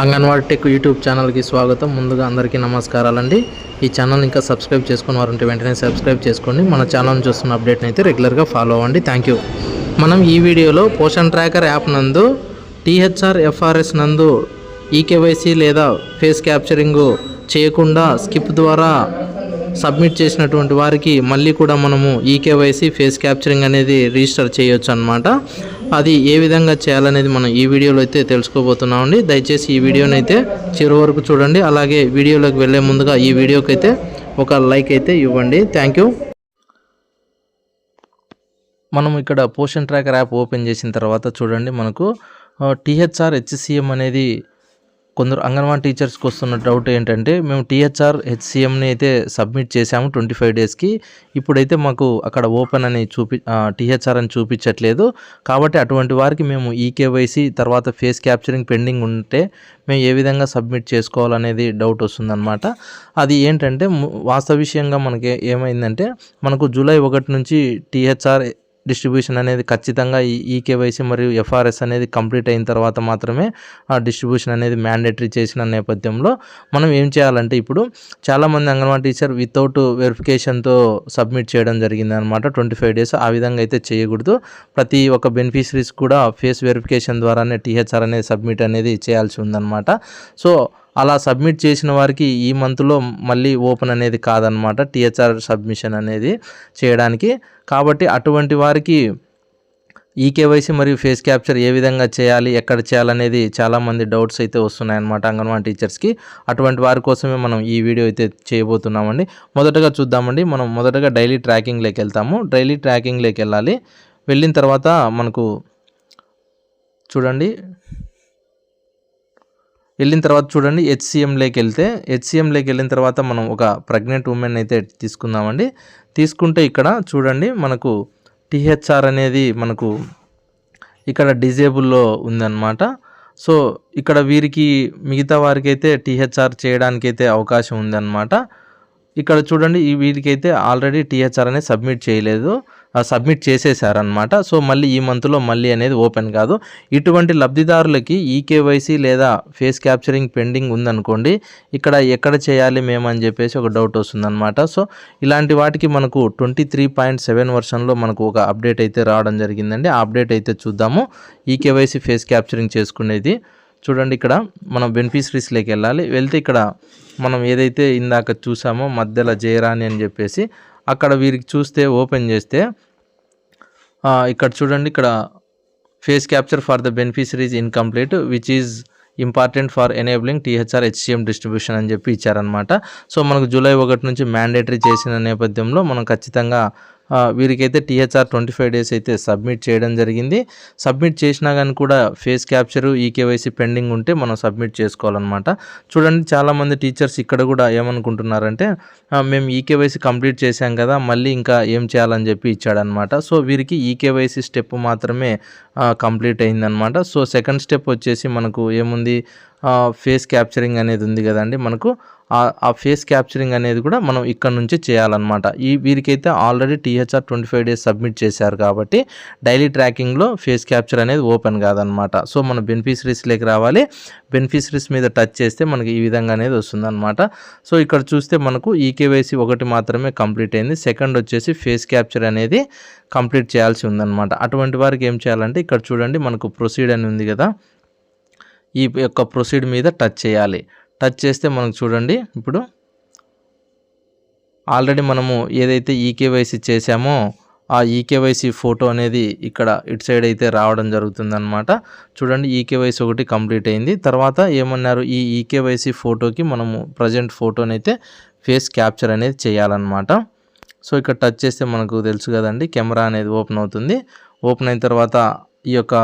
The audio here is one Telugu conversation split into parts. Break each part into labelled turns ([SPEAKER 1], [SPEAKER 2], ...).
[SPEAKER 1] అంగన్వాడీ టెక్ యూట్యూబ్ ఛానల్కి స్వాగతం. ముందుగా అందరికీ నమస్కారాలండి. ఈ ఛానల్ ఇంకా సబ్స్క్రైబ్ చేసుకుని వారంటే వెంటనే సబ్స్క్రైబ్ చేసుకోండి. మన ఛానల్ చూస్తున్న అప్డేట్ని అయితే రెగ్యులర్గా ఫాలో అవ్వండి. Thank you. మనం ఈ వీడియోలో పోషన్ ట్రాకర్ యాప్ నందు టీహెచ్ఆర్ ఎఫ్ఆర్ఎస్ నందు ఈకేవైసీ లేదా ఫేస్ క్యాప్చరింగ్ చేయకుండా స్కిప్ ద్వారా సబ్మిట్ చేసినటువంటి వారికి మళ్ళీ కూడా మనము ఈకేవైసీ ఫేస్ క్యాప్చరింగ్ అనేది రిజిస్టర్ చేయొచ్చు అనమాట అది ఏ విధంగా చేయాలనేది మనం ఈ వీడియోలో అయితే తెలుసుకోబోతున్నామండి. దయచేసి ఈ వీడియోని అయితే చివరి వరకు చూడండి. అలాగే వీడియోలోకి వెళ్ళే ముందుగా ఈ వీడియోకి అయితే ఒక లైక్ అయితే ఇవ్వండి. Thank you. మనం ఇక్కడ పోషన్ ట్రాకర్ యాప్ ఓపెన్ చేసిన తర్వాత చూడండి మనకు టీహెచ్ఆర్ హెచ్సిఎం అనేది కొందరు అంగన్వాడీ టీచర్స్కి వస్తున్న డౌట్ ఏంటంటే మేము టీహెచ్ఆర్ హెచ్సిఎంని అయితే సబ్మిట్ చేశాము ట్వంటీ ఫైవ్ డేస్కి. ఇప్పుడైతే మాకు అక్కడ ఓపెన్ అని చూపి టీహెచ్ఆర్ అని చూపించట్లేదు. కాబట్టి అటువంటి వారికి మేము ఈకేవైసీ తర్వాత ఫేస్ క్యాప్చరింగ్ పెండింగ్ ఉంటే మేము ఏ విధంగా సబ్మిట్ చేసుకోవాలనేది డౌట్ వస్తుందన్నమాట. అది ఏంటంటే వాస్తవ విషయంగా మనకి ఏమైందంటే మనకు జూలై ఒకటి నుంచి టీహెచ్ఆర్ డిస్ట్రిబ్యూషన్ అనేది ఖచ్చితంగా ఈ ఈకేవైసీ మరియు ఎఫ్ఆర్ఎస్ అనేది కంప్లీట్ అయిన తర్వాత మాత్రమే ఆ డిస్ట్రిబ్యూషన్ అనేది మ్యాండేటరీ చేసిన నేపథ్యంలో మనం ఏం చేయాలంటే ఇప్పుడు చాలామంది అంగన్వాడీ టీచర్ వితౌట్ వెరిఫికేషన్తో సబ్మిట్ చేయడం జరిగింది అనమాట ట్వంటీ ఫైవ్ డేస్ ఆ విధంగా అయితే చేయకూడదు. ప్రతి ఒక్క బెనిఫిషరీస్ కూడా ఫేస్ వెరిఫికేషన్ ద్వారానే టీహెచ్ఆర్ అనేది సబ్మిట్ అనేది చేయాల్సి ఉందన్నమాట. సో అలా సబ్మిట్ చేసిన వారికి ఈ మంత్లో మళ్ళీ ఓపెన్ అనేది కాదనమాట టీహెచ్ఆర్ సబ్మిషన్ అనేది చేయడానికి. కాబట్టి అటువంటి వారికి ఈ కేవైసీ మరియు ఫేస్ క్యాప్చర్ ఏ విధంగా చేయాలి ఎక్కడ చేయాలనేది చాలామంది డౌట్స్ అయితే వస్తున్నాయన్నమాట అంగన్వాడీ టీచర్స్కి. అటువంటి వారి కోసమే మనం ఈ వీడియో అయితే చేయబోతున్నామండి. మొదటగా చూద్దామండి. మనం మొదటగా డైలీ ట్రాకింగ్లోకి వెళ్తాము. డైలీ ట్రాకింగ్లోకి వెళ్ళాలి. వెళ్ళిన తర్వాత మనకు చూడండి. వెళ్ళిన తర్వాత చూడండి హెచ్సిఎంలోకి వెళ్తే హెచ్సిఎంలోకి వెళ్ళిన తర్వాత మనం ఒక ప్రెగ్నెంట్ ఉమెన్ అయితే తీసుకుందామండి. తీసుకుంటే ఇక్కడ చూడండి మనకు టీహెచ్ఆర్ అనేది మనకు ఇక్కడ డిజేబుల్లో ఉందన్నమాట. సో ఇక్కడ వీరికి మిగతా వారికి అయితే టీహెచ్ఆర్ చేయడానికి అయితే అవకాశం ఉందన్నమాట. ఇక్కడ చూడండి ఈ వీరికైతే ఆల్రెడీ టీహెచ్ఆర్ అనేది సబ్మిట్ చేయలేదు. సబ్మిట్ చేసేసారనమాట సో మళ్ళీ ఈ మంత్లో మళ్ళీ అనేది ఓపెన్ కాదు. ఇటువంటి లబ్ధిదారులకి ఈకేవైసీ లేదా ఫేస్ క్యాప్చరింగ్ పెండింగ్ ఉందనుకోండి ఇక్కడ ఎక్కడ చేయాలి మేము అని చెప్పేసి ఒక డౌట్ వస్తుందన్నమాట. సో ఇలాంటి వాటికి మనకు ట్వంటీ త్రీ పాయింట్ సెవెన్ వర్షన్లో మనకు ఒక అప్డేట్ అయితే రావడం జరిగిందండి. ఆ అప్డేట్ అయితే చూద్దాము. ఈకేవైసీ ఫేస్ క్యాప్చరింగ్ చేసుకునేది. చూడండి ఇక్కడ మనం బెనిఫిషరీస్లోకి వెళ్ళాలి. వెళ్తే ఇక్కడ మనం ఏదైతే ఇందాక చూసామో మధ్యలో జయరాణి అని చెప్పేసి అక్కడ వీరికి చూస్తే ఓపెన్ చేస్తే ఇక్కడ చూడండి ఇక్కడ face capture for the beneficiaries incomplete which is important for enabling THR HCM distribution అని చెప్పి ఇచ్చారనమాట సో మనకు జూలై ఒకటి నుంచి మ్యాండేటరీ చేసిన నేపథ్యంలో మనం ఖచ్చితంగా వీరికైతే టీహెచ్ఆర్ ట్వంటీ ఫైవ్ డేస్ అయితే సబ్మిట్ చేయడం జరిగింది. సబ్మిట్ చేసినా కానీ కూడా ఫేస్ క్యాప్చర్ ఈకేవైసీ పెండింగ్ ఉంటే మనం సబ్మిట్ చేసుకోవాలన్నమాట. చూడండి చాలామంది టీచర్స్ ఇక్కడ కూడా ఏమనుకుంటున్నారంటే మేము ఈకేవైసీ కంప్లీట్ చేశాం కదా మళ్ళీ ఇంకా ఏం చేయాలని చెప్పి ఇచ్చాడనమాట సో వీరికి ఈకేవైసీ స్టెప్ మాత్రమే కంప్లీట్ అయిందనమాట సో సెకండ్ స్టెప్ వచ్చేసి మనకు ఏముంది? ఫేస్ క్యాప్చరింగ్ అనేది ఉంది కదండి. మనకు ఆ- ఫేస్ క్యాప్చరింగ్ అనేది కూడా మనం ఇక్కడ నుంచి చేయాలన్నమాట. ఈ వీరికైతే already THR twenty five days submit చేశారు కాబట్టి డైలీ ట్రాకింగ్లో ఫేస్ క్యాప్చర్ అనేది ఓపెన్ కాదనమాట సో మన బెనిఫిషరీస్లోకి రావాలి. బెనిఫిషరీస్ మీద టచ్ చేస్తే మనకి ఈ విధంగా అనేది వస్తుందన్నమాట. సో ఇక్కడ చూస్తే మనకు ఈకేవైసీ ఒకటి మాత్రమే కంప్లీట్ అయింది. సెకండ్ వచ్చేసి ఫేస్ క్యాప్చర్ అనేది కంప్లీట్ చేయాల్సి ఉందన్నమాట. అటువంటి వారికి ఏం చేయాలంటే ఇక్కడ చూడండి మనకు ప్రొసీడ్ అని ఉంది కదా. ఈ యొక్క ప్రొసీడ్ మీద టచ్ చేయాలి. టచ్ చేస్తే మనకు చూడండి ఇప్పుడు ఆల్రెడీ మనము ఏదైతే ఈకేవైసీ చేసామో ఆ ఈకేవైసీ ఫోటో అనేది ఇక్కడ ఇటు సైడ్ అయితే రావడం జరుగుతుందన్నమాట. చూడండి ఈకేవైసీ ఒకటి కంప్లీట్ అయింది. తర్వాత ఏమన్నారు ఈ ఈకేవైసీ ఫోటోకి మనము ప్రజెంట్ ఫోటోనైతే ఫేస్ క్యాప్చర్ అనేది చేయాలన్నమాట. సో ఇక్కడ టచ్ చేస్తే మనకు తెలుసు కదండి కెమెరా అనేది ఓపెన్ అవుతుంది. ఓపెన్ అయిన తర్వాత ఈ యొక్క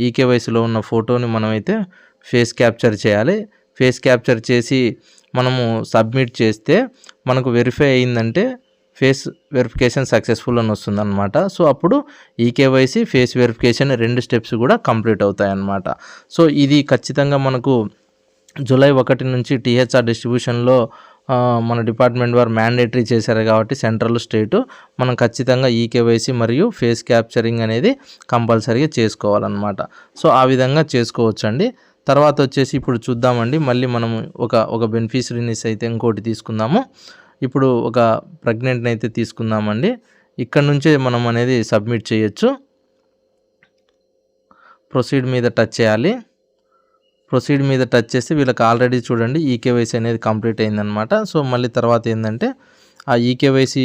[SPEAKER 1] ఈకేవైసీలో ఉన్న ఫోటోని మనమైతే ఫేస్ క్యాప్చర్ చేయాలి. ఫేస్ క్యాప్చర్ చేసి మనము సబ్మిట్ చేస్తే మనకు వెరిఫై అయిందంటే ఫేస్ వెరిఫికేషన్ సక్సెస్ఫుల్ అని వస్తుందన్నమాట. సో అప్పుడు ఈకేవైసీ ఫేస్ వెరిఫికేషన్ రెండు స్టెప్స్ కూడా కంప్లీట్ అవుతాయన్నమాట. సో ఇది ఖచ్చితంగా మనకు జూలై ఒకటి నుంచి టీహెచ్ఆర్ డిస్ట్రిబ్యూషన్లో మన డిపార్ట్మెంట్ వారు మ్యాండేటరీ చేశారు కాబట్టి సెంట్రల్ స్టేటు మనం ఖచ్చితంగా ఈకేవైసీ మరియు ఫేస్ క్యాప్చరింగ్ అనేది కంపల్సరీగా చేసుకోవాలన్నమాట. సో ఆ విధంగా చేసుకోవచ్చండి. తర్వాత వచ్చేసి ఇప్పుడు చూద్దామండి. మళ్ళీ మనము ఒక ఒక బెనిఫిషరీని అయితే ఇంకోటి తీసుకుందాము. ఇప్పుడు ఒక ప్రెగ్నెంట్ని అయితే తీసుకుందామండి. ఇక్కడ నుంచే మనం అనేది సబ్మిట్ చేయొచ్చు. ప్రొసీడ్ మీద టచ్ చేయాలి. ప్రొసీడ్ మీద టచ్ చేస్తే వీళ్ళకి ఆల్రెడీ చూడండి ఈకేవైసీ అనేది కంప్లీట్ అయిందనమాట సో మళ్ళీ తర్వాత ఏంటంటే ఆ ఈకేవైసీ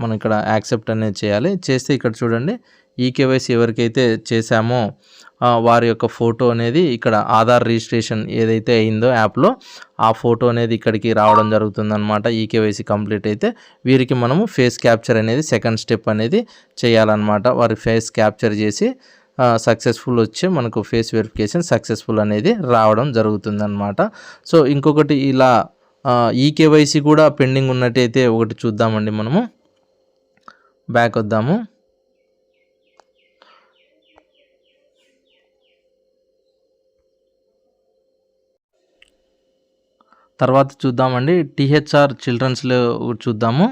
[SPEAKER 1] మనం ఇక్కడ యాక్సెప్ట్ అనేది చేయాలి. చేస్తే ఇక్కడ చూడండి ఈకేవైసీ ఎవరికైతే చేశామో వారి యొక్క ఫోటో అనేది ఇక్కడ ఆధార్ రిజిస్ట్రేషన్ ఏదైతే అయిందో యాప్లో ఆ ఫోటో అనేది ఇక్కడికి రావడం జరుగుతుందన్నమాట. ఈకేవైసీ కంప్లీట్ అయితే వీరికి మనము ఫేస్ క్యాప్చర్ అనేది సెకండ్ స్టెప్ అనేది చేయాలన్నమాట. వారి ఫేస్ క్యాప్చర్ చేసి సక్సెస్ఫుల్ వచ్చి మనకు ఫేస్ వెరిఫికేషన్ సక్సెస్ఫుల్ అనేది రావడం జరుగుతుందన్నమాట. సో ఇంకొకటి ఇలా ఈకేవైసీ కూడా పెండింగ్ ఉన్నట్టయితే ఒకటి చూద్దామండి మనము. బ్యాక్ వద్దాము. తర్వాత చూద్దామండి. టీహెచ్ఆర్ చిల్డ్రన్స్లో చూద్దాము.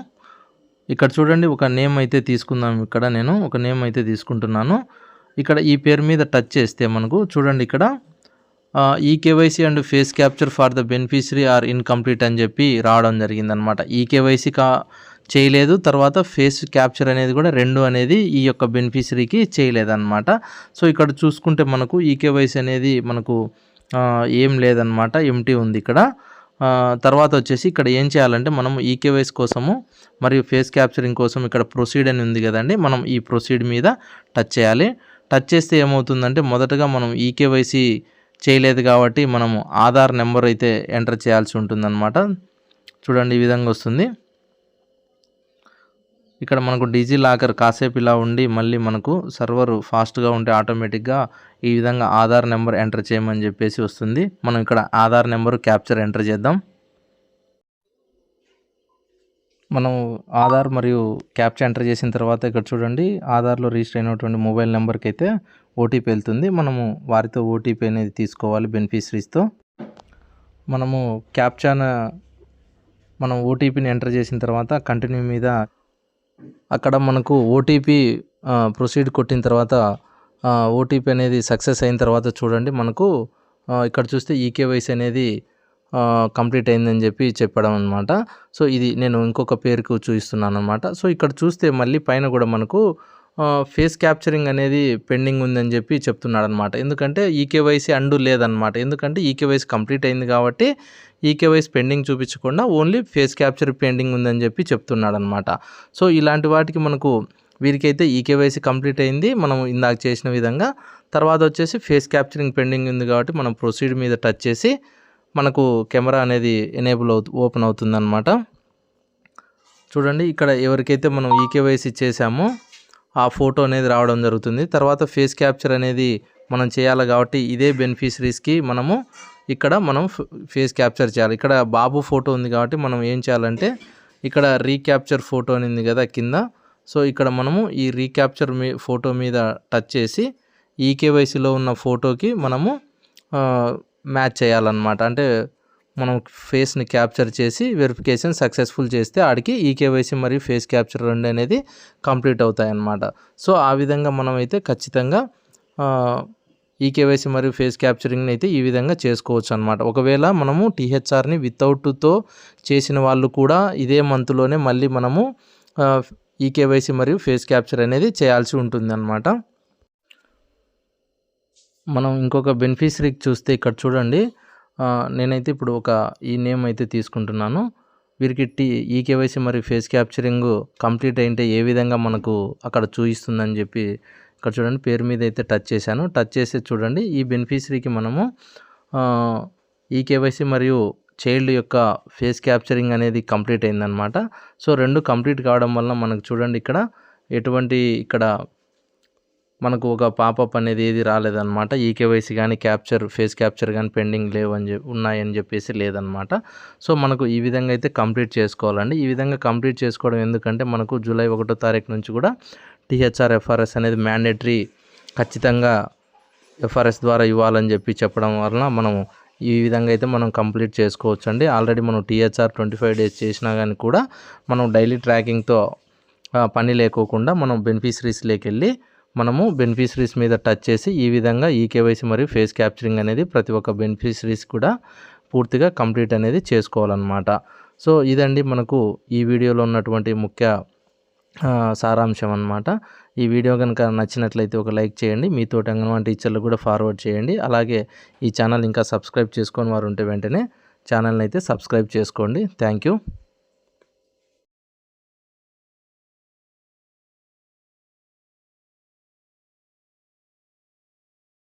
[SPEAKER 1] ఇక్కడ చూడండి ఒక నేమ్ అయితే తీసుకుందాం ఇక్కడ నేను. ఒక నేమ్ అయితే తీసుకుంటున్నాను. ఇక్కడ ఈ పేరు మీద టచ్ చేస్తే మనకు చూడండి ఇక్కడ eKYC and face capture for the beneficiary are incomplete అని చెప్పి రావడం జరిగిందనమాట. ఈ కేవైసీ కా చేయలేదు తర్వాత ఫేస్ క్యాప్చర్ అనేది కూడా రెండు అనేది ఈ యొక్క బెనిఫిషరీకి చేయలేదన్నమాట సో ఇక్కడ చూసుకుంటే మనకు ఈ కేవైసీ అనేది మనకు ఏం లేదనమాట ఎంటీ ఉంది ఇక్కడ. తర్వాత వచ్చేసి ఇక్కడ ఏం చేయాలంటే మనం ఈకేవైస్ కోసము మరియు ఫేస్ క్యాప్చరింగ్ కోసం ఇక్కడ ప్రొసీడ్ అని ఉంది కదండి మనం ఈ ప్రొసీడ్ మీద టచ్ చేయాలి. టచ్ చేస్తే ఏమవుతుందంటే మొదటగా మనం ఈకేవైసీ చేయలేదు కాబట్టి మనము ఆధార్ నెంబర్ అయితే ఎంటర్ చేయాల్సి ఉంటుందన్నమాట. చూడండి ఈ విధంగా వస్తుంది. ఇక్కడ మనకు డిజీ లాకర్ కాసేపు ఇలా ఉండి మళ్ళీ మనకు సర్వర్ ఫాస్ట్గా ఉంటే ఆటోమేటిక్గా ఈ విధంగా ఆధార్ నెంబర్ ఎంటర్ చేయమని చెప్పేసి వస్తుంది. మనం ఇక్కడ ఆధార్ నెంబర్ క్యాప్చర్ ఎంటర్ చేద్దాం. మనం ఆధార్ మరియు క్యాప్చర్ ఎంటర్ చేసిన తర్వాత ఇక్కడ చూడండి ఆధార్లో రిజిస్టర్ అయినటువంటి మొబైల్ నెంబర్కి అయితే ఓటీపీ వెళ్తుంది. మనము వారితో ఓటీపీ అనేది తీసుకోవాలి బెనిఫిషరీస్తో. మనము క్యాప్చాన్ మనం ఓటీపీని ఎంటర్ చేసిన తర్వాత కంటిన్యూ మీద అక్కడ మనకు ఓటీపీ ప్రొసీడ్ కొట్టిన తర్వాత ఓటీపీ అనేది సక్సెస్ అయిన తర్వాత చూడండి మనకు ఇక్కడ చూస్తే ఈకేవైసీ అనేది కంప్లీట్ అయిందని చెప్పి చెప్పడం అనమాట సో ఇది నేను ఇంకొక పేరుకు చూపిస్తున్నాను అనమాట సో ఇక్కడ చూస్తే మళ్ళీ పైన కూడా మనకు ఫేస్ క్యాప్చరింగ్ అనేది పెండింగ్ ఉందని చెప్పి చెప్తున్నాడు అనమాట ఎందుకంటే ఈకేవైసీ అండు లేదనమాట ఎందుకంటే ఈకేవైసీ కంప్లీట్ అయింది కాబట్టి ఈకేవైసీ పెండింగ్ చూపించకుండా ఓన్లీ ఫేస్ క్యాప్చర్ పెండింగ్ ఉందని చెప్పి చెప్తున్నాడు అనమాట సో ఇలాంటి వాటికి మనకు వీరికైతే ఈకేవైసీ కంప్లీట్ అయింది. మనం ఇందాక చేసిన విధంగా తర్వాత వచ్చేసి ఫేస్ క్యాప్చరింగ్ పెండింగ్ ఉంది కాబట్టి మనం ప్రొసీడ్ మీద టచ్ చేసి మనకు కెమెరా అనేది ఎనేబుల్ అవుతు ఓపెన్ అవుతుందన్నమాట. చూడండి ఇక్కడ ఎవరికైతే మనం ఈకేవైసీ చేసామో ఆ ఫోటో అనేది రావడం జరుగుతుంది. తర్వాత ఫేస్ క్యాప్చర్ అనేది మనం చేయాలి కాబట్టి ఇదే బెనిఫిషరీస్కి మనము ఇక్కడ మనం ఫేస్ క్యాప్చర్ చేయాలి. ఇక్కడ బాబు ఫోటో ఉంది కాబట్టి మనం ఏం చేయాలంటే ఇక్కడ రీక్యాప్చర్ ఫోటో అని ఉంది కదా కింద సో ఇక్కడ మనము ఈ రీక్యాప్చర్ మీ ఫోటో మీద టచ్ చేసి ఈకేవైసీలో ఉన్న ఫోటోకి మనము మ్యాచ్ చేయాలన్నమాట. అంటే మనం ఫేస్ని క్యాప్చర్ చేసి వెరిఫికేషన్ సక్సెస్ఫుల్ చేస్తే ఆడికి ఈకేవైసీ మరియు ఫేస్ క్యాప్చర్ రెండు అనేది కంప్లీట్ అవుతాయి అన్నమాట సో ఆ విధంగా మనం అయితే ఖచ్చితంగా ఈకేవైసీ మరియు ఫేస్ క్యాప్చరింగ్ని అయితే ఈ విధంగా చేసుకోవచ్చు అనమాట ఒకవేళ మనము టీహెచ్ఆర్ని వితౌట్తో చేసిన వాళ్ళు కూడా ఇదే మంత్లోనే మళ్ళీ మనము ఈకేవైసీ మరియు ఫేస్ క్యాప్చర్ అనేది చేయాల్సి ఉంటుంది అనమాట మనం ఇంకొక బెనిఫిషరీకి చూస్తే ఇక్కడ చూడండి. నేనైతే ఇప్పుడు ఒక ఈ నేమ్ అయితే తీసుకుంటున్నాను. వీరికి టీ ఈకేవైసీ మరియు ఫేస్ క్యాప్చరింగ్ కంప్లీట్ అయింటే ఏ విధంగా మనకు అక్కడ చూపిస్తుందని చెప్పి ఇక్కడ చూడండి. పేరు మీద అయితే టచ్ చేశాను. టచ్ చేసి చూడండి. ఈ బెనిఫిషరీకి మనము ఈకేవైసీ మరియు చైల్డ్ యొక్క ఫేస్ క్యాప్చరింగ్ అనేది కంప్లీట్ అయిందనమాట సో రెండు కంప్లీట్ కావడం వల్ల మనకు చూడండి ఇక్కడ ఎటువంటి ఇక్కడ మనకు ఒక పాపప్ అనేది ఏది రాలేదన్నమాట. ఈకేవైసీ కానీ క్యాప్చర్ ఫేస్ క్యాప్చర్ కానీ పెండింగ్ లేవని చెప్పి ఉన్నాయని చెప్పేసి లేదనమాట సో మనకు ఈ విధంగా అయితే కంప్లీట్ చేసుకోవాలండి. ఈ విధంగా కంప్లీట్ చేసుకోవడం ఎందుకంటే మనకు జూలై ఒకటో తారీఖు నుంచి కూడా టీహెచ్ఆర్ ఎఫ్ఆర్ఎస్ అనేది మ్యాండేటరీ ఖచ్చితంగా ఎఫ్ఆర్ఎస్ ద్వారా ఇవ్వాలని చెప్పి చెప్పడం వలన మనం ఈ విధంగా అయితే మనం కంప్లీట్ చేసుకోవచ్చు అండి ఆల్రెడీ మనం టీహెచ్ఆర్ ట్వంటీ ఫైవ్ డేస్ చేసినా కానీ కూడా మనం డైలీ ట్రాకింగ్తో పని లేకోకుండా మనం బెనిఫిషరీస్లోకి వెళ్ళి మనము బెనిఫిషరీస్ మీద టచ్ చేసి ఈ విధంగా ఈ కేవైసీ మరియు ఫేస్ క్యాప్చరింగ్ అనేది ప్రతి ఒక్క బెనిఫిషరీస్ కూడా పూర్తిగా కంప్లీట్ అనేది చేసుకోవాలన్నమాట. సో ఇదండి మనకు ఈ వీడియోలో ఉన్నటువంటి ముఖ్య సారాంశం అనమాట ఈ వీడియో కనుక నచ్చినట్లయితే ఒక లైక్ చేయండి. మీతో అంగన్వాడీ టీచర్లు కూడా ఫార్వర్డ్ చేయండి. అలాగే ఈ ఛానల్ ఇంకా సబ్స్క్రైబ్ చేసుకొని వారు ఉంటే వెంటనే ఛానల్ని అయితే సబ్స్క్రైబ్ చేసుకోండి. Thank you